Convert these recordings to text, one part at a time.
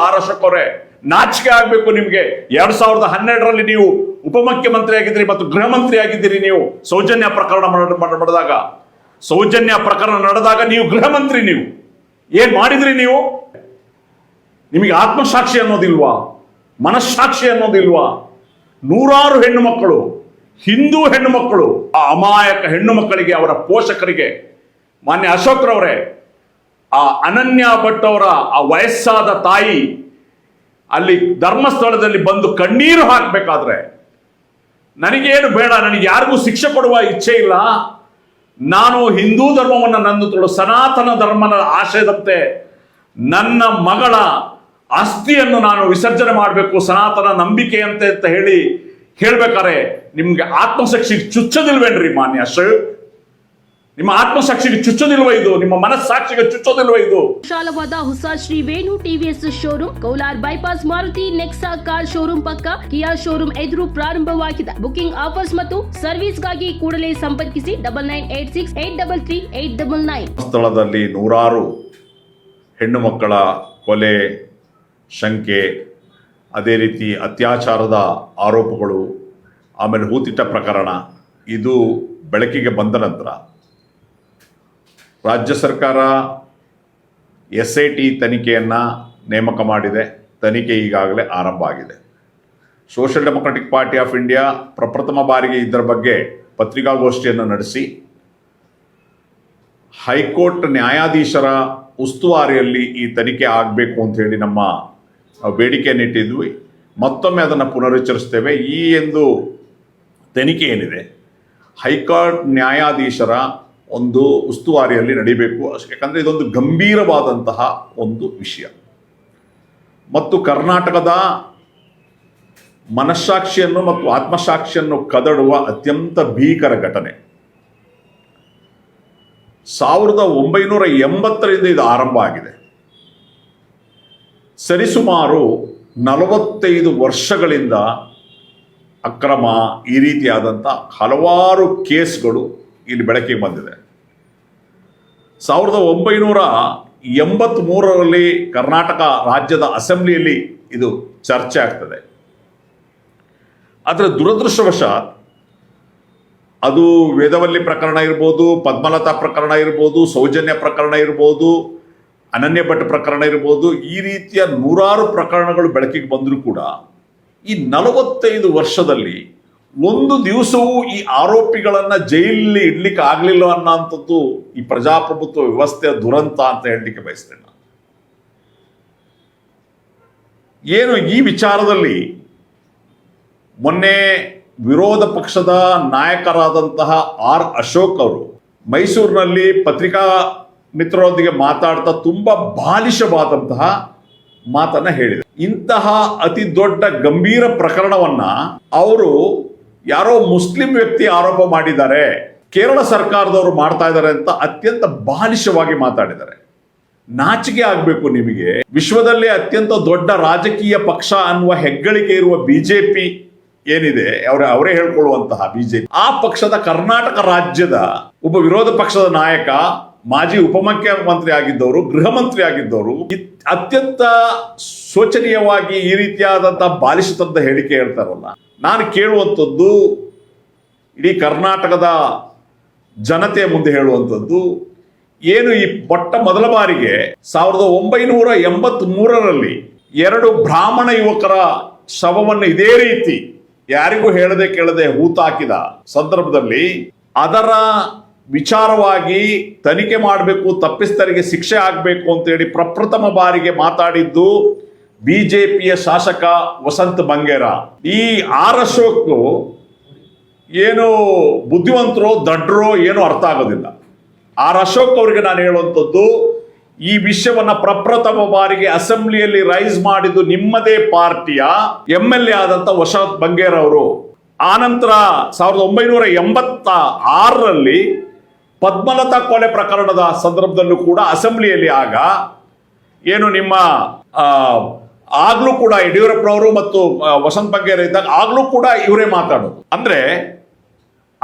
R Ashok ನಾಚಿಕೆ ಆಗ್ಬೇಕು ನಿಮ್ಗೆ. ಎರಡ್ ಸಾವಿರದ ಹನ್ನೆರಡರಲ್ಲಿ ನೀವು ಉಪಮುಖ್ಯಮಂತ್ರಿ ಆಗಿದ್ದೀರಿ ಮತ್ತು ಗೃಹ ಮಂತ್ರಿ ಆಗಿದ್ದೀರಿ ನೀವು. ಸೌಜನ್ಯ ಪ್ರಕರಣ ಮಾಡಿದಾಗ. ಸೌಜನ್ಯ ಪ್ರಕರಣ ನಡೆದಾಗ ನೀವು ಗೃಹ ಮಂತ್ರಿ ನೀವು. ಏನ್ ಮಾಡಿದ್ರಿ ನೀವು? ನಿಮಗೆ ಆತ್ಮಸಾಕ್ಷಿ ಅನ್ನೋದಿಲ್ವಾ? ಮನಸ್ಸಾಕ್ಷಿ ಅನ್ನೋದಿಲ್ವಾ? ನೂರಾರು ಹೆಣ್ಣು ಮಕ್ಕಳು, ಹಿಂದೂ ಹೆಣ್ಣು ಮಕ್ಕಳು, ಆ ಅಮಾಯಕ ಹೆಣ್ಣು ಮಕ್ಕಳಿಗೆ, ಅವರ ಪೋಷಕರಿಗೆ. ಮಾನ್ಯ ಅಶೋಕ್ರವರೇ ಆ ಅನನ್ಯ ಭಟ್ ಅವರ ಆ ವಯಸ್ಸಾದ ತಾಯಿ ಅಲ್ಲಿ ಧರ್ಮಸ್ಥಳದಲ್ಲಿ ಬಂದು ಕಣ್ಣೀರು ಹಾಕಬೇಕಾದ್ರೆ, ನನಗೇನು ಬೇಡ, ನನಗೆ ಯಾರಿಗೂ ಶಿಕ್ಷೆ ಕೊಡುವ ಇಚ್ಛೆ ಇಲ್ಲ. ನಾನು ಹಿಂದೂ ಧರ್ಮವನ್ನು ನಂದುತ್ತಳು ಸನಾತನ ಧರ್ಮನ ಆಶಯದಂತೆ ನನ್ನ ಮಗಳ ಆಸ್ತಿಯನ್ನು ನಾನು ವಿಸರ್ಜನೆ ಮಾಡಬೇಕು, ಸನಾತನ ನಂಬಿಕೆಯಂತೆ ಅಂತ ಹೇಳಿ ಹೇಳ್ಬೇಕಾರೆ ನಿಮ್ಗೆ ಆತ್ಮಶಕ್ತಿ ಚುಚ್ಚದಿಲ್ವೇನ್ರಿ ಮಾನ್ಯ? ಅಶೋಕ್ ನಿಮ್ಮ ಆತ್ಮಸಾಕ್ಷಿಗೆ ಚುಚ್ಚೋದಿಲ್ವ ಇದು? ನಿಮ್ಮ ಮನಸ್ಸಾಕ್ಷಿಗೆ ಚುಚ್ಚೋದಿಲ್ವ ಇದು? ವಿಶಾಲವಾದ ಹೊಸ Shri Venu TVS showroom ಕೌಲಾರ್ bypass Maruti Nexa car showroom ಪಕ್ಕ ಕಿಯಾ ಶೋರೂಮ್ ಎದುರು ಪ್ರಾರಂಭವಾಗಿದೆ ಬುಕಿಂಗ್ ಆಫರ್ಸ್ ಮತ್ತು ಸರ್ವಿಸ್ಗಾಗಿ ಕೂಡಲೇ ಸಂಪರ್ಕಿಸಿ double nine eight six eight double three eight double nine ಸ್ಥಳದಲ್ಲಿ ನೂರಾರು ಹೆಣ್ಣು ಮಕ್ಕಳ ಕೊಲೆ ಶಂಕೆ ಅದೇ ರೀತಿ ಅತ್ಯಾಚಾರದ ಆರೋಪಗಳು ಆಮೇಲೆ ಹೂತಿಟ್ಟ ಪ್ರಕರಣ ಇದು ಬೆಳಕಿಗೆ ಬಂದ ನಂತರ ರಾಜ್ಯ ಸರ್ಕಾರ ಎಸ್ ಐ ಟಿ ತನಿಖೆಯನ್ನು ನೇಮಕ ಮಾಡಿದೆ. ತನಿಖೆ ಈಗಾಗಲೇ ಆರಂಭ ಆಗಿದೆ. Social democratic party of India ಪ್ರಪ್ರಥಮ ಬಾರಿಗೆ ಇದರ ಬಗ್ಗೆ ಪತ್ರಿಕಾಗೋಷ್ಠಿಯನ್ನು ನಡೆಸಿ, ಹೈಕೋರ್ಟ್ ನ್ಯಾಯಾಧೀಶರ ಉಸ್ತುವಾರಿಯಲ್ಲಿ ಈ ತನಿಖೆ ಆಗಬೇಕು ಅಂತ ಹೇಳಿ ನಮ್ಮ ಬೇಡಿಕೆಯನ್ನು ಇಟ್ಟಿದ್ವಿ. ಮತ್ತೊಮ್ಮೆ ಅದನ್ನು ಪುನರುಚ್ಚರಿಸ್ತೇವೆ. ಈ ಎಂದು ತನಿಖೆ ಏನಿದೆ? ಹೈಕೋರ್ಟ್ ನ್ಯಾಯಾಧೀಶರ ಒಂದು ಉಸ್ತುವಾರಿಯಲ್ಲಿ ನಡೀಬೇಕು ಯಾಕಂದರೆ ಇದೊಂದು ಗಂಭೀರವಾದಂತಹ ಒಂದು ವಿಷಯ. ಮತ್ತು ಕರ್ನಾಟಕದ ಮನಸ್ಸಾಕ್ಷಿಯನ್ನು ಮತ್ತು ಆತ್ಮಸಾಕ್ಷಿಯನ್ನು ಕದಡುವ ಅತ್ಯಂತ ಭೀಕರ ಘಟನೆ. ಸಾವಿರದ ಒಂಬೈನೂರ ಎಂಬತ್ತರಿಂದ ಇದು ಆರಂಭ ಆಗಿದೆ. ಸರಿಸುಮಾರು ನಲವತ್ತೈದು ವರ್ಷಗಳಿಂದ ಅಕ್ರಮ ಈ ರೀತಿಯಾದಂಥ ಹಲವಾರು ಕೇಸ್ಗಳು ಇಲ್ಲಿ ಬೆಳಕಿಗೆ ಬಂದಿದೆ. ಸಾವಿರದ ಒಂಬೈನೂರ ಎಂಬತ್ತ್ಮೂರರಲ್ಲಿ ಕರ್ನಾಟಕ ರಾಜ್ಯದ ಅಸೆಂಬ್ಲಿಯಲ್ಲಿ ಇದು ಚರ್ಚೆ ಆಗ್ತದೆ. ಆದರೆ ದುರದೃಷ್ಟವಶಾತ್ ಅದು ವೇದವಲ್ಲಿ ಪ್ರಕರಣ ಇರ್ಬೋದು, ಪದ್ಮಲತಾ ಪ್ರಕರಣ ಇರ್ಬೋದು, ಸೌಜನ್ಯ ಪ್ರಕರಣ ಇರ್ಬೋದು, ಅನನ್ಯ ಭಟ್ ಪ್ರಕರಣ ಇರ್ಬೋದು, ಈ ರೀತಿಯ ನೂರಾರು ಪ್ರಕರಣಗಳು ಬೆಳಕಿಗೆ ಬಂದರೂ ಕೂಡ ಈ ನಲವತ್ತೈದು ವರ್ಷದಲ್ಲಿ ಒಂದು ದಿವಸವೂ ಈ ಆರೋಪಿಗಳನ್ನ ಜೈಲಲ್ಲಿ ಇಡ್ಲಿಕ್ಕೆ ಆಗಲಿಲ್ಲ ಅನ್ನೋಂಥದ್ದು ಈ ಪ್ರಜಾಪ್ರಭುತ್ವ ವ್ಯವಸ್ಥೆಯ ದುರಂತ ಅಂತ ಹೇಳಲಿಕ್ಕೆ ಬಯಸ್ತೇನೆ ಏನು ಈ ವಿಚಾರದಲ್ಲಿ ಮೊನ್ನೆ ವಿರೋಧ ಪಕ್ಷದ ನಾಯಕರಾದಂತಹ ಆರ್ ಅಶೋಕ್ ಅವರು ಮೈಸೂರಿನಲ್ಲಿ ಪತ್ರಿಕಾ ಮಿತ್ರರೊಂದಿಗೆ ಮಾತಾಡ್ತಾ ತುಂಬಾ ಬಾಲಿಶವಾದಂತಹ ಮಾತನ್ನ ಹೇಳಿದರು. ಇಂತಹ ಅತಿ ದೊಡ್ಡ ಗಂಭೀರ ಪ್ರಕರಣವನ್ನ ಅವರು ಯಾರೋ ಮುಸ್ಲಿಂ ವ್ಯಕ್ತಿ ಆರೋಪ ಮಾಡಿದ್ದಾರೆ. ಕೇರಳ ಸರ್ಕಾರದವರು ಮಾಡ್ತಾ ಇದ್ದಾರೆ ಅಂತ ಅತ್ಯಂತ ಬಾಲಿಶವಾಗಿ ಮಾತಾಡಿದ್ದಾರೆ. ನಾಚಿಕೆ ಆಗಬೇಕು ನಿಮಗೆ. ವಿಶ್ವದಲ್ಲೇ ಅತ್ಯಂತ ದೊಡ್ಡ ರಾಜಕೀಯ ಪಕ್ಷ ಅನ್ನುವ ಹೆಗ್ಗಳಿಕೆ ಇರುವ ಬಿಜೆಪಿ ಏನಿದೆ? ಅವರ ಅವರೇ ಹೇಳ್ಕೊಳ್ಳುವಂತಹ ಬಿಜೆಪಿ. ಆ ಪಕ್ಷದ ಕರ್ನಾಟಕ ರಾಜ್ಯದ ಒಬ್ಬ ವಿರೋಧ ಪಕ್ಷದ ನಾಯಕ ಮಾಜಿ ಉಪಮುಖ್ಯಮಂತ್ರಿ ಆಗಿದ್ದವರು, ಗೃಹ ಮಂತ್ರಿ ಆಗಿದ್ದವರು ಅತ್ಯಂತ ಶೋಚನೀಯವಾಗಿ ಈ ರೀತಿಯಾದಂತಹ ಬಾಲಿಶತನದ ಹೇಳಿಕೆ ಹೇಳ್ತಾರಲ್ಲ. ನಾನು ಕೇಳುವಂಥದ್ದು ಇಡೀ ಕರ್ನಾಟಕದ ಜನತೆಯ ಮುಂದೆ ಹೇಳುವಂಥದ್ದು, ಏನು ಈ ಮೊಟ್ಟ ಮೊದಲ ಬಾರಿಗೆ ಸಾವಿರದ ಒಂಬೈನೂರ ಎಂಬತ್ತ್ ಮೂರರಲ್ಲಿ ಎರಡು ಬ್ರಾಹ್ಮಣ ಯುವಕರ ಶವವನ್ನು ಇದೇ ರೀತಿ ಯಾರಿಗೂ ಹೇಳದೆ ಕೇಳದೆ ಹೂತಾಕಿದ ಸಂದರ್ಭದಲ್ಲಿ ಅದರ ವಿಚಾರವಾಗಿ ತನಿಖೆ ಮಾಡಬೇಕು ತಪ್ಪಿಸ್ತರಿಗೆ ಶಿಕ್ಷೆ ಆಗಬೇಕು ಅಂತೇಳಿ ಪ್ರಪ್ರಥಮ ಬಾರಿಗೆ ಮಾತಾಡಿದ್ದು ಬಿಜೆಪಿಯ ಶಾಸಕ ವಸಂತ್ ಬಂಗೇರ. ಈ ಆರ್ ಅಶೋಕ್ ಏನು ಬುದ್ಧಿವಂತರೋ ದಡ್ರೋ ಏನು ಅರ್ಥ ಆಗೋದಿಲ್ಲ. ಆರ್ ಅಶೋಕ್ ಅವರಿಗೆ ನಾನು ಹೇಳುವಂಥದ್ದು, ಈ ವಿಷಯವನ್ನ ಪ್ರಪ್ರಥಮ ಬಾರಿಗೆ ಅಸೆಂಬ್ಲಿಯಲ್ಲಿ ರೈಸ್ ಮಾಡಿದ್ದು ನಿಮ್ಮದೇ ಪಾರ್ಟಿಯ ಎಂ ಎಲ್ ಎ ಆದಂತ ವಸಂತ್ ಬಂಗೇರ್ ಅವರು. ಆನಂತರ ಸಾವಿರದ ಒಂಬೈನೂರ ಎಂಬತ್ತ ಆರರಲ್ಲಿ ಪದ್ಮಲತಾ ಕೊಲೆ ಪ್ರಕರಣದ ಸಂದರ್ಭದಲ್ಲೂ ಕೂಡ ಅಸೆಂಬ್ಲಿಯಲ್ಲಿ ಆಗ ಏನು ನಿಮ್ಮ ಆಗ್ಲೂ ಕೂಡ ಯಡಿಯೂರಪ್ಪನವರು ಮತ್ತು ವಸಂತ ಬಗ್ಗೆ ಇದ್ದಾಗ ಆಗ್ಲೂ ಕೂಡ ಇವರೇ ಮಾತಾಡೋದು. ಅಂದ್ರೆ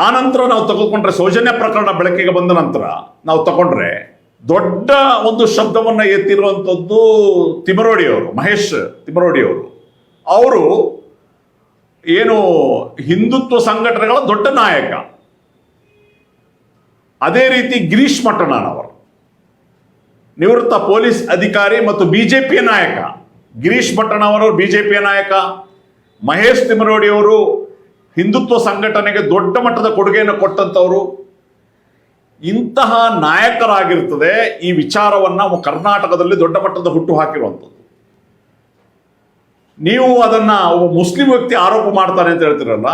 ಆ ನಂತರ ನಾವು ತಗೊಂಡ್ರೆ ಸೌಜನ್ಯ ಪ್ರಕರಣ ಬೆಳಕಿಗೆ ಬಂದ ನಂತರ ನಾವು ತಗೊಂಡ್ರೆ ದೊಡ್ಡ ಒಂದು ಶಬ್ದವನ್ನು ಎತ್ತಿರುವಂಥದ್ದು ತಿಮರೋಡಿಯವರು, ಮಹೇಶ್ ತಿಮರೋಡಿಯವರು. ಅವರು ಏನು ಹಿಂದುತ್ವ ಸಂಘಟನೆಗಳ ದೊಡ್ಡ ನಾಯಕ. ಅದೇ ರೀತಿ ಗಿರೀಶ್ ಅವರು. ನಿವೃತ್ತ ಪೊಲೀಸ್ ಅಧಿಕಾರಿ ಮತ್ತು ಬಿಜೆಪಿಯ ನಾಯಕ. ಗಿರೀಶ್ ಅವರು ಬಿಜೆಪಿಯ ನಾಯಕ. ಮಹೇಶ್ ತಿಮರೋಡಿ ಅವರು ಹಿಂದುತ್ವ ಸಂಘಟನೆಗೆ ದೊಡ್ಡ ಮಟ್ಟದ ಕೊಡುಗೆಯನ್ನು ಕೊಟ್ಟಂತವರು ಇಂತಹ ನಾಯಕರಾಗಿರ್ತದೆ ಈ ವಿಚಾರವನ್ನ ಕರ್ನಾಟಕದಲ್ಲಿ ದೊಡ್ಡ ಮಟ್ಟದ ಹುಟ್ಟು ಹಾಕಿರುವಂಥದ್ದು. ನೀವು ಅದನ್ನ ಒಬ್ಬ ಮುಸ್ಲಿಂ ವ್ಯಕ್ತಿ ಆರೋಪ ಮಾಡ್ತಾನೆ ಅಂತ ಹೇಳ್ತಿರಲ್ಲ.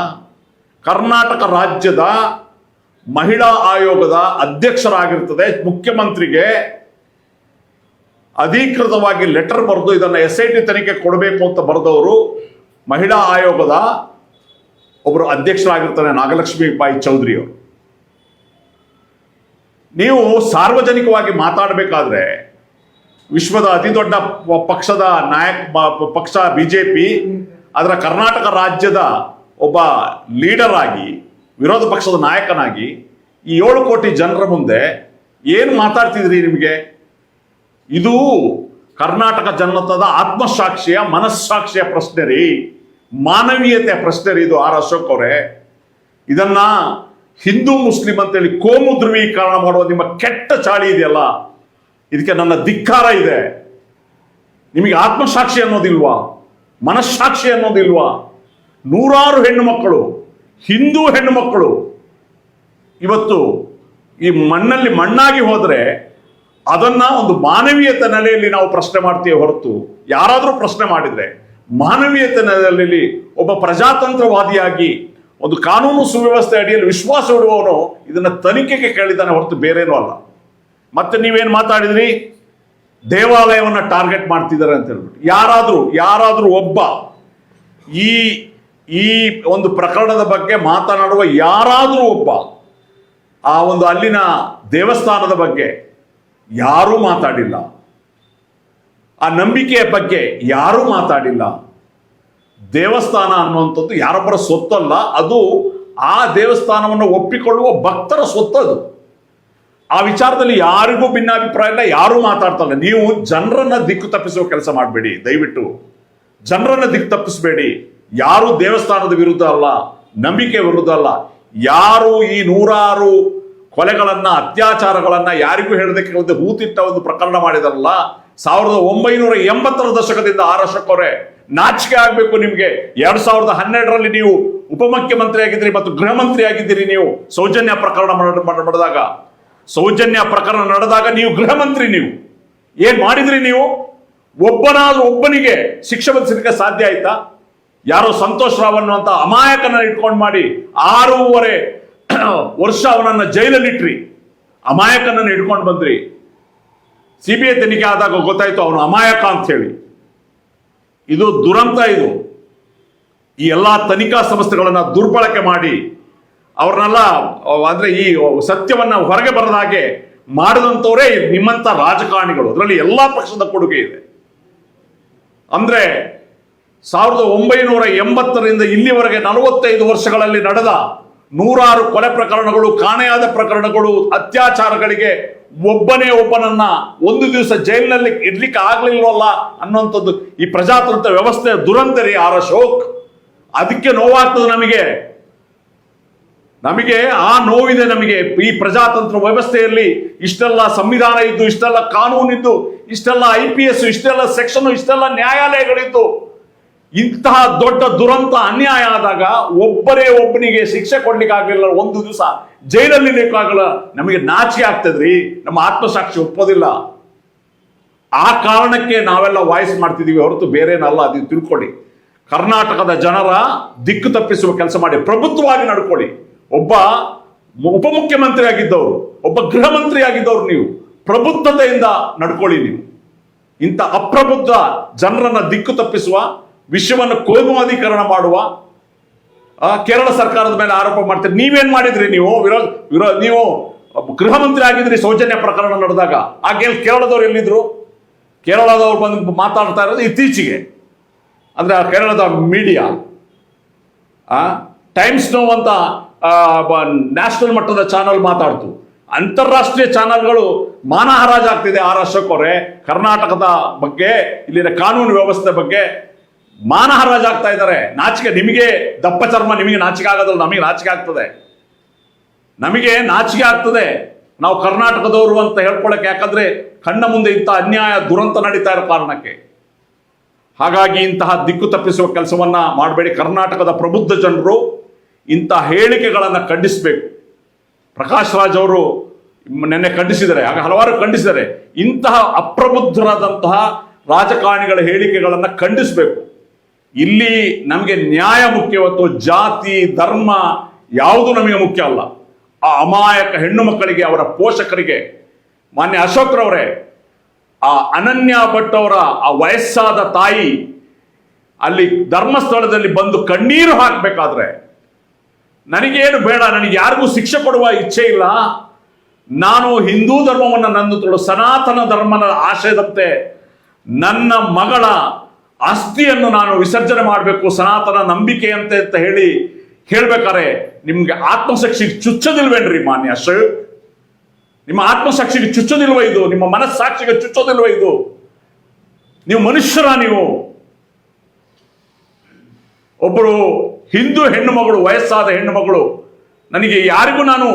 ಕರ್ನಾಟಕ ರಾಜ್ಯದ ಮಹಿಳಾ ಆಯೋಗದ ಅಧ್ಯಕ್ಷರಾಗಿರ್ತದೆ. ಮುಖ್ಯಮಂತ್ರಿಗೆ ಅಧಿಕೃತವಾಗಿ ಲೆಟರ್ ಬರೆದು ಇದನ್ನು ಎಸ್ ಐ ಟಿ ತನಿಖೆ ಕೊಡಬೇಕು ಅಂತ ಬರೆದವರು ಮಹಿಳಾ ಆಯೋಗದ ಒಬ್ಬರು ಅಧ್ಯಕ್ಷರಾಗಿರ್ತಾರೆ ನಾಗಲಕ್ಷ್ಮಿ ಬಾಯಿ ಚೌಧರಿ ಅವರು. ನೀವು ಸಾರ್ವಜನಿಕವಾಗಿ ಮಾತಾಡಬೇಕಾದ್ರೆ ವಿಶ್ವದ ಅತಿ ದೊಡ್ಡ ಪಕ್ಷದ ನಾಯಕ ಪ- ಪಕ್ಷ ಬಿಜೆಪಿ, ಅದರ ಕರ್ನಾಟಕ ರಾಜ್ಯದ ಒಬ್ಬ ಲೀಡರ್ ಆಗಿ ವಿರೋಧ ಪಕ್ಷದ ನಾಯಕನಾಗಿ ಈ ಏಳು ಕೋಟಿ ಜನರ ಮುಂದೆ ಏನು ಮಾತಾಡ್ತಿದ್ರಿ ನಿಮಗೆ? ಇದು ಕರ್ನಾಟಕ ಜನತದ ಆತ್ಮಸಾಕ್ಷಿಯ ಮನಸ್ಸಾಕ್ಷಿಯ ಪ್ರಶ್ನೆ ರೀ. ಮಾನವೀಯತೆಯ ಪ್ರಶ್ನೆ ರೀ ಇದು ಆರ್ ಅಶೋಕ್ ಅವರೇ. ಇದನ್ನ ಹಿಂದೂ ಮುಸ್ಲಿಂ ಅಂತೇಳಿ ಕೋಮು ಧ್ರುವೀಕರಣ ಮಾಡುವ ನಿಮ್ಮ ಕೆಟ್ಟ ಚಾಳಿ ಇದೆಯಲ್ಲ? ಇದಕ್ಕೆ ನನ್ನ ಧಿಕ್ಕಾರ ಇದೆ. ನಿಮಗೆ ಆತ್ಮಸಾಕ್ಷಿ ಅನ್ನೋದಿಲ್ವಾ? ಮನಸ್ಸಾಕ್ಷಿ ಅನ್ನೋದಿಲ್ವಾ? ನೂರಾರು ಹೆಣ್ಣು ಮಕ್ಕಳು ಹಿಂದೂ ಹೆಣ್ಣುಮಕ್ಕಳು, ಇವತ್ತು ಈ ಮಣ್ಣಲ್ಲಿ ಮಣ್ಣಾಗಿ ಹೋದರೆ ಅದನ್ನ ಒಂದು ಮಾನವೀಯತ ನೆಲೆಯಲ್ಲಿ ನಾವು ಪ್ರಶ್ನೆ ಮಾಡ್ತೀವಿ ಹೊರತು, ಯಾರಾದರೂ ಪ್ರಶ್ನೆ ಮಾಡಿದ್ರೆ, ಮಾನವೀಯತೆ ನೆಲೆಯಲ್ಲಿ ಒಬ್ಬ ಪ್ರಜಾತಂತ್ರವಾದಿಯಾಗಿ ಒಂದು ಕಾನೂನು ಸುವ್ಯವಸ್ಥೆ ಅಡಿಯಲ್ಲಿ ವಿಶ್ವಾಸ ಇಡುವವನು ಇದನ್ನ ತನಿಖೆಗೆ ಕೇಳಿದ್ದಾನೆ ಹೊರತು ಬೇರೇನೂ ಅಲ್ಲ. ಮತ್ತೆ ನೀವೇನು ಮಾತಾಡಿದ್ರಿ? ದೇವಾಲಯವನ್ನು ಟಾರ್ಗೆಟ್ ಮಾಡ್ತಿದ್ದಾರೆ ಅಂತ ಹೇಳ್ಬಿಟ್ಟು. ಯಾರಾದರೂ ಯಾರಾದರೂ ಒಬ್ಬ ಈ ಈ ಒಂದು ಪ್ರಕರಣದ ಬಗ್ಗೆ ಮಾತನಾಡುವ ಯಾರಾದರೂ ಒಬ್ಬ, ಆ ಒಂದು ಅಲ್ಲಿನ ದೇವಸ್ಥಾನದ ಬಗ್ಗೆ ಯಾರೂ ಮಾತಾಡಿಲ್ಲ. ಆ ನಂಬಿಕೆಯ ಬಗ್ಗೆ ಯಾರೂ ಮಾತಾಡಿಲ್ಲ. ದೇವಸ್ಥಾನ ಅನ್ನುವಂಥದ್ದು ಯಾರೊಬ್ಬರ ಸೊತ್ತಲ್ಲ ಅದು ಆ ದೇವಸ್ಥಾನವನ್ನು ಒಪ್ಪಿಕೊಳ್ಳುವ ಭಕ್ತರ ಸೊತ್ತದು ಆ ವಿಚಾರದಲ್ಲಿ ಯಾರಿಗೂ ಭಿನ್ನಾಭಿಪ್ರಾಯ ಇಲ್ಲ, ಯಾರೂ ಮಾತಾಡ್ತಲ್ಲ ನೀವು ಜನರನ್ನ ದಿಕ್ಕು ತಪ್ಪಿಸುವ ಕೆಲಸ ಮಾಡಬೇಡಿ, ದಯವಿಟ್ಟು. ಜನರನ್ನ ದಿಕ್ಕು ತಪ್ಪಿಸಬೇಡಿ. ಯಾರು ದೇವಸ್ಥಾನದ ವಿರುದ್ಧ ಅಲ್ಲ, ನಂಬಿಕೆ ವಿರುದ್ಧ ಅಲ್ಲ, ಯಾರು ಈ ನೂರಾರು ಕೊಲೆಗಳನ್ನ, ಅತ್ಯಾಚಾರಗಳನ್ನ ಯಾರಿಗೂ ಹೇಳದಕ್ಕೆ ಕೇಳದೆ ಹೂತಿಟ್ಟ ಒಂದು ಪ್ರಕರಣ ಮಾಡಿದರಲ್ಲ ಸಾವಿರದ ಒಂಬೈನೂರ ಎಂಬತ್ತರ ದಶಕದಿಂದ ಆರ್ ಅಶೋಕ್ ನಾಚಿಕೆ ಆಗಬೇಕು ನಿಮಗೆ. ಎರಡ್ ಸಾವಿರದ ಹನ್ನೆರಡರಲ್ಲಿ ನೀವು ಉಪಮುಖ್ಯಮಂತ್ರಿ ಆಗಿದ್ದೀರಿ ಮತ್ತು ಗೃಹ ಮಂತ್ರಿ ಆಗಿದ್ದೀರಿ ನೀವು. ಸೌಜನ್ಯ ಪ್ರಕರಣ ಮಾಡಿದಾಗ, ಸೌಜನ್ಯ ಪ್ರಕರಣ ನಡೆದಾಗ ನೀವು ಗೃಹ ಮಂತ್ರಿ ನೀವು. ಏನ್ ಮಾಡಿದ್ರಿ ನೀವು? ಒಬ್ಬನಾದ್ರೂ ಒಬ್ಬನಿಗೆ ಶಿಕ್ಷೆ ಬದಲಿಸಲಿಕ್ಕೆ ಸಾಧ್ಯ ಆಯ್ತಾ? ಯಾರೋ ಸಂತೋಷ್ ರಾವ್ ಅನ್ನುವಂತ ಅಮಾಯಕನ ಇಟ್ಕೊಂಡು ಮಾಡಿ ಆರೂವರೆ ವರ್ಷ ಅವನನ್ನ ಜೈಲಲ್ಲಿ ಇಟ್ರಿ. ಅಮಾಯಕನನ್ನು ಇಟ್ಕೊಂಡು ಬಂದ್ರಿ. ಸಿ ಬಿ ಐ ತನಿಖೆ ಆದಾಗ ಗೊತ್ತಾಯ್ತು ಅವನು ಅಮಾಯಕ ಅಂತ ಹೇಳಿ. ಇದು ದುರಂತ ಇದು. ಈ ಎಲ್ಲಾ ತನಿಖಾ ಸಂಸ್ಥೆಗಳನ್ನ ದುರ್ಬಳಕೆ ಮಾಡಿ ಅವ್ರನ್ನೆಲ್ಲ ಅಂದ್ರೆ ಈ ಸತ್ಯವನ್ನ ಹೊರಗೆ ಬರದ ಹಾಗೆ ಮಾಡಿದಂಥವರೇ ನಿಮ್ಮಂತ ರಾಜಕಾರಣಿಗಳು. ಅದರಲ್ಲಿ ಎಲ್ಲಾ ಪಕ್ಷದ ಕೊಡುಗೆ ಇದೆ. ಅಂದ್ರೆ ಸಾವಿರದ ಒಂಬೈನೂರ ಎಂಬತ್ತರಿಂದ ಇಲ್ಲಿವರೆಗೆ ನಲವತ್ತೈದು ವರ್ಷಗಳಲ್ಲಿ ನಡೆದ ನೂರಾರು ಕೊಲೆ ಪ್ರಕರಣಗಳು, ಕಾಣೆಯಾದ ಪ್ರಕರಣಗಳು, ಅತ್ಯಾಚಾರಗಳಿಗೆ ಒಬ್ಬನೇ ಒಬ್ಬನನ್ನ ಒಂದು ದಿವಸ ಜೈಲಿನಲ್ಲಿ ಇಡ್ಲಿಕ್ಕೆ ಆಗ್ಲಿಲ್ವಲ್ಲ ಅನ್ನುವಂಥದ್ದು ಈ ಪ್ರಜಾತಂತ್ರ ವ್ಯವಸ್ಥೆಯ ದುರಂತರಿ ಆರ್ ಅಶೋಕ್. ಅದಕ್ಕೆ ನೋವಾಗ್ತದೆ ನಮಗೆ. ನಮಗೆ ಆ ನೋವಿದೆ ನಮಗೆ. ಈ ಪ್ರಜಾತಂತ್ರ ವ್ಯವಸ್ಥೆಯಲ್ಲಿ ಇಷ್ಟೆಲ್ಲ ಸಂವಿಧಾನ ಇದ್ದು, ಇಷ್ಟೆಲ್ಲ ಕಾನೂನಿದ್ದು, ಇಷ್ಟೆಲ್ಲ ಐ ಪಿ ಎಸ್, ಇಷ್ಟೆಲ್ಲ ಸೆಕ್ಷನ್, ಇಷ್ಟೆಲ್ಲ ನ್ಯಾಯಾಲಯಗಳಿದ್ದು ಇಂತಹ ದೊಡ್ಡ ದುರಂತ ಅನ್ಯಾಯ ಆದಾಗ ಒಬ್ಬರೇ ಒಬ್ಬನಿಗೆ ಶಿಕ್ಷೆ ಕೊಡ್ಲಿಕ್ಕೆ ಆಗಲಿಲ್ಲ ಒಂದು ದಿವಸ ಜೈಲಲ್ಲಿ ಇರ್ಲಿಕ್ಕಾಗಲ್ಲ ನಮಗೆ ನಾಚಿಕೆ ಆಗ್ತದ್ರಿ. ನಮ್ಮ ಆತ್ಮಸಾಕ್ಷಿ ಒಪ್ಪೋದಿಲ್ಲ. ಆ ಕಾರಣಕ್ಕೆ ನಾವೆಲ್ಲ ವಾಯ್ಸ್ ಮಾಡ್ತಿದ್ದೀವಿ. ಹೊರತು ಬೇರೇನಲ್ಲ, ಅದು ತಿಳ್ಕೊಳ್ಳಿ. ಕರ್ನಾಟಕದ ಜನರ ದಿಕ್ಕು ತಪ್ಪಿಸುವ ಕೆಲಸ ಮಾಡಿ ಪ್ರಭುತ್ವವಾಗಿ ನಡ್ಕೊಳ್ಳಿ. ಒಬ್ಬ ಉಪಮುಖ್ಯಮಂತ್ರಿ ಆಗಿದ್ದವರು ಒಬ್ಬ ಗೃಹ ಮಂತ್ರಿ ಆಗಿದ್ದವರು ನೀವು, ಪ್ರಬುದ್ಧತೆಯಿಂದ ನಡ್ಕೊಳ್ಳಿ ನೀವು. ಇಂಥ ಅಪ್ರಬುದ್ಧ ಜನರನ್ನ ದಿಕ್ಕು ತಪ್ಪಿಸುವ ವಿಷಯವನ್ನು ಕೋಮುವಾದೀಕರಣ ಮಾಡುವ ಆ, ಕೇರಳ ಸರ್ಕಾರದ ಮೇಲೆ ಆರೋಪ ಮಾಡ್ತೀರಿ. ನೀವೇನ್ ಮಾಡಿದ್ರಿ ನೀವು? ವಿರೋಧ ವಿರೋಧ ನೀವು ಗೃಹ ಮಂತ್ರಿ ಆಗಿದ್ರಿ ಸೌಜನ್ಯ ಪ್ರಕರಣ ನಡೆದಾಗ. ಆಗ ಕೇರಳದವ್ರು ಎಲ್ಲಿದ್ರು? ಕೇರಳದವ್ರು ಬಂದು ಮಾತಾಡ್ತಾ ಇರೋದು ಇತ್ತೀಚೆಗೆ. ಅಂದ್ರೆ ಆ ಕೇರಳದ ಮೀಡಿಯಾ ಟೈಮ್ಸ್ ನೋ ಅಂತ ನ್ಯಾಷನಲ್ ಮಟ್ಟದ ಚಾನಲ್ ಮಾತಾಡ್ತು. ಅಂತಾರಾಷ್ಟ್ರೀಯ ಚಾನಲ್ಗಳು ಮಾನ ಹರಾಜಾಗ್ತಿದೆ ಅಶೋಕ್ ಅವರೇ. ಕರ್ನಾಟಕದ ಬಗ್ಗೆ ಇಲ್ಲಿನ ಕಾನೂನು ವ್ಯವಸ್ಥೆ ಬಗ್ಗೆ ಮಾನ ಹರಾಜಾಗ್ತಾ ಇದ್ದಾರೆ. ನಾಚಿಕೆ, ನಿಮಗೆ ದಪ್ಪ ಚರ್ಮ, ನಿಮಗೆ ನಾಚಿಕೆ ಆಗೋದಿಲ್ಲ, ನಮಗೆ ನಾಚಿಕೆ ಆಗ್ತದೆ. ನಮಗೆ ನಾಚಿಕೆ ಆಗ್ತದೆ. ನಾವು ಕರ್ನಾಟಕದವರು ಅಂತ ಹೇಳ್ಕೊಳಕ್ಕೆ ಯಾಕಂದ್ರೆ ಕಣ್ಣ ಮುಂದೆ ಇಂಥ ಅನ್ಯಾಯ, ದುರಂತ ನಡೀತಾ ಇರೋ ಕಾರಣಕ್ಕೆ. ಹಾಗಾಗಿ ಇಂತಹ ದಿಕ್ಕು ತಪ್ಪಿಸುವ ಕೆಲಸವನ್ನ ಮಾಡಬೇಡಿ. ಕರ್ನಾಟಕದ ಪ್ರಬುದ್ಧ ಜನರು ಇಂತಹ ಹೇಳಿಕೆಗಳನ್ನು ಖಂಡಿಸಬೇಕು. ಪ್ರಕಾಶ್ ರಾಜ್ ಅವರು ನಿನ್ನೆ ಖಂಡಿಸಿದ್ದಾರೆ, ಆಗ ಹಲವಾರು ಖಂಡಿಸಿದ್ದಾರೆ. ಇಂತಹ ಅಪ್ರಬುದ್ಧರಾದಂತಹ ರಾಜಕಾರಣಿಗಳ ಹೇಳಿಕೆಗಳನ್ನು ಖಂಡಿಸಬೇಕು. ಇಲ್ಲಿ ನಮಗೆ ನ್ಯಾಯ ಮುಖ್ಯ ಹೊತ್ತು ಜಾತಿ, ಧರ್ಮ ಯಾವುದು ನಮಗೆ ಮುಖ್ಯ ಅಲ್ಲ. ಆ ಅಮಾಯಕ ಹೆಣ್ಣು ಮಕ್ಕಳಿಗೆ, ಅವರ ಪೋಷಕರಿಗೆ, ಮಾನ್ಯ ಅಶೋಕ್ರವರೇ, ಆ ಅನನ್ಯ ಭಟ್ ಅವರ ಆ ವಯಸ್ಸಾದ ತಾಯಿ ಅಲ್ಲಿ ಧರ್ಮಸ್ಥಳದಲ್ಲಿ ಬಂದು ಕಣ್ಣೀರು ಹಾಕಬೇಕಾದ್ರೆ ನನಗೇನು ಬೇಡ, ನನಗೆ ಯಾರಿಗೂ ಶಿಕ್ಷೆ ಕೊಡುವ ಇಚ್ಛೆ ಇಲ್ಲ. ನಾನು ಹಿಂದೂ ಧರ್ಮವನ್ನು ನಂದು ಸನಾತನ ಧರ್ಮನ ಆಶಯದಂತೆ ನನ್ನ ಮಗಳ ಆಸ್ತಿಯನ್ನು ನಾನು ವಿಸರ್ಜನೆ ಮಾಡಬೇಕು, ಸನಾತನ ನಂಬಿಕೆ ಅಂತ ಹೇಳಿ ಹೇಳ್ಬೇಕಾರೆ ನಿಮ್ಗೆ ಆತ್ಮಸಾಕ್ಷಿ ಚುಚ್ಚದಿಲ್ವೇನ್ರಿ ಮಾನ್ಯ? ನಿಮ್ಮ ಆತ್ಮಸಾಕ್ಷಿಗೆ ಚುಚ್ಚೋದಿಲ್ವ ಇದು? ನಿಮ್ಮ ಮನಸ್ಸಾಕ್ಷಿಗೆ ಚುಚ್ಚೋದಿಲ್ವ ಇದು? ನೀವು ಮನುಷ್ಯರ ನೀವು. ಒಬ್ಬರು ಹಿಂದೂ ಹೆಣ್ಣು ಮಗಳು ವಯಸ್ಸಾದ ಹೆಣ್ಣು ಮಗಳು ನನಗೆ ಯಾರಿಗೂ ನಾನು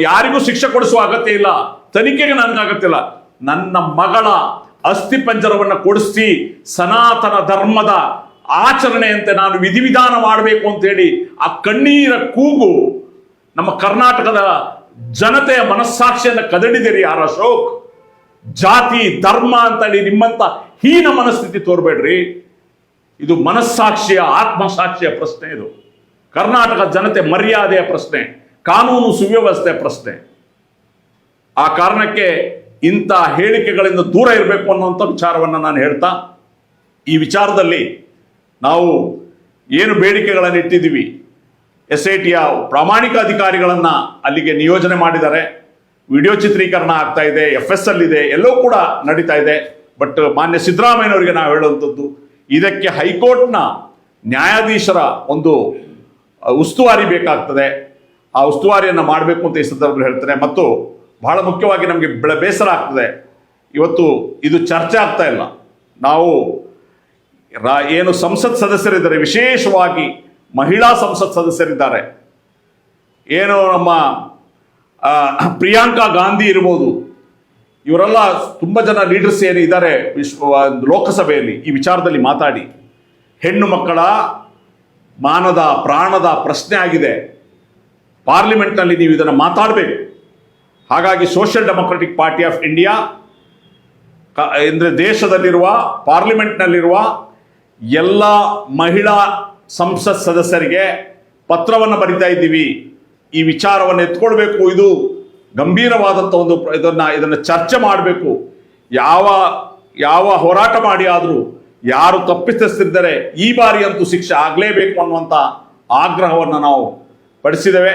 ಯಾರಿಗೂ ಶಿಕ್ಷೆ ಕೊಡಿಸುವ ಅಗತ್ಯ ಇಲ್ಲ. ತನಿಖೆಗೆ ನನಗೆ ಅಗತ್ಯ ಇಲ್ಲ. ನನ್ನ ಮಗಳ ಅಸ್ಥಿ ಪಂಜರವನ್ನು ಕೊಡಿಸಿ ಸನಾತನ ಧರ್ಮದ ಆಚರಣೆಯಂತೆ ನಾನು ವಿಧಿವಿಧಾನ ಮಾಡಬೇಕು ಅಂತೇಳಿ ಆ ಕಣ್ಣೀರ ಕೂಗು ನಮ್ಮ ಕರ್ನಾಟಕದ ಜನತೆಯ ಮನಸ್ಸಾಕ್ಷಿಯನ್ನು ಕದಡಿದಿರಿ ಯಾರ ಅಶೋಕ್. ಜಾತಿ, ಧರ್ಮ ಅಂತೇಳಿ ನಿಮ್ಮಂತ ಹೀನ ಮನಸ್ಥಿತಿ ತೋರ್ಬೇಡ್ರಿ. ಇದು ಮನಸ್ಸಾಕ್ಷಿಯ, ಆತ್ಮಸಾಕ್ಷಿಯ ಪ್ರಶ್ನೆ ಇದು. ಕರ್ನಾಟಕ ಜನತೆ ಮರ್ಯಾದೆಯ ಪ್ರಶ್ನೆ, ಕಾನೂನು ಸುವ್ಯವಸ್ಥೆಯ ಪ್ರಶ್ನೆ. ಆ ಕಾರಣಕ್ಕೆ ಇಂಥ ಹೇಳಿಕೆಗಳಿಂದ ದೂರ ಇರಬೇಕು ಅನ್ನುವಂಥ ವಿಚಾರವನ್ನು ನಾನು ಹೇಳ್ತಾ, ಈ ವಿಚಾರದಲ್ಲಿ ನಾವು ಏನು ಬೇಡಿಕೆಗಳನ್ನು ಇಟ್ಟಿದ್ದೀವಿ ಎಸ್ ಐ ಟಿಯ ಪ್ರಾಮಾಣಿಕ ಅಧಿಕಾರಿಗಳನ್ನು ಅಲ್ಲಿಗೆ ನಿಯೋಜನೆ ಮಾಡಿದ್ದಾರೆ. ವಿಡಿಯೋ ಚಿತ್ರೀಕರಣ ಆಗ್ತಾ ಇದೆ ಎಫ್ ಎಸ್ ಎಲ್ ಇದೆ ಎಲ್ಲವೂ ಕೂಡ ನಡೀತಾ ಇದೆ. ಬಟ್ ಮಾನ್ಯ ಸಿದ್ದರಾಮಯ್ಯನವರಿಗೆ ನಾವು ಹೇಳುವಂಥದ್ದು, ಇದಕ್ಕೆ ಹೈಕೋರ್ಟ್ನ ನ್ಯಾಯಾಧೀಶರ ಒಂದು ಉಸ್ತುವಾರಿ ಬೇಕಾಗ್ತದೆ. ಆ ಉಸ್ತುವಾರಿಯನ್ನು ಮಾಡಬೇಕು ಅಂತ ಈ ಸಂದರ್ಭದಲ್ಲಿ ಹೇಳ್ತಾರೆ. ಮತ್ತು ಬಹಳ ಮುಖ್ಯವಾಗಿ ನಮಗೆ ಬೆಳೆ ಬೇಸರ ಆಗ್ತದೆ. ಇವತ್ತು ಇದು ಚರ್ಚೆ ಆಗ್ತಾ ಇಲ್ಲ. ನಾವು ರಾ, ಏನು ಸಂಸತ್ ಸದಸ್ಯರಿದ್ದಾರೆ, ವಿಶೇಷವಾಗಿ ಮಹಿಳಾ ಸಂಸತ್ ಸದಸ್ಯರಿದ್ದಾರೆ. ಏನು ನಮ್ಮ ಪ್ರಿಯಾಂಕಾ ಗಾಂಧಿ ಇರ್ಬೋದು. ಇವರೆಲ್ಲ ತುಂಬ ಜನ ಲೀಡರ್ಸ್ ಏನು ಇದ್ದಾರೆ, ವಿಶ್ವ ಲೋಕಸಭೆಯಲ್ಲಿ ಈ ವಿಚಾರದಲ್ಲಿ ಮಾತಾಡಿ. ಹೆಣ್ಣು ಮಕ್ಕಳ ಮಾನದ ಪ್ರಾಣದ ಪ್ರಶ್ನೆ ಆಗಿದೆ. ಪಾರ್ಲಿಮೆಂಟ್ನಲ್ಲಿ ನೀವು ಇದನ್ನು ಮಾತಾಡಬೇಕು. ಹಾಗಾಗಿ social democratic party of India ಅಂದರೆ ದೇಶದಲ್ಲಿರುವ ಪಾರ್ಲಿಮೆಂಟ್ನಲ್ಲಿರುವ ಎಲ್ಲ ಮಹಿಳಾ ಸಂಸತ್ ಸದಸ್ಯರಿಗೆ ಪತ್ರವನ್ನು ಬರಿತಾ ಇದ್ದೀವಿ. ಈ ವಿಚಾರವನ್ನು ಎತ್ಕೊಳ್ಬೇಕು. ಇದು ಗಂಭೀರವಾದಂಥ ಒಂದು ಇದನ್ನು, ಇದನ್ನ ಚರ್ಚೆ ಮಾಡಬೇಕು. ಯಾವ ಯಾವ ಹೋರಾಟ ಮಾಡಿ ಆದರೂ, ಯಾರು ತಪ್ಪಿಸ್ತಿದ್ದರೆ ಈ ಬಾರಿ ಅಂತೂ ಶಿಕ್ಷೆ ಆಗಲೇಬೇಕು ಅನ್ನುವಂಥ ಆಗ್ರಹವನ್ನು ನಾವು ಪಡಿಸಿದ್ದೇವೆ.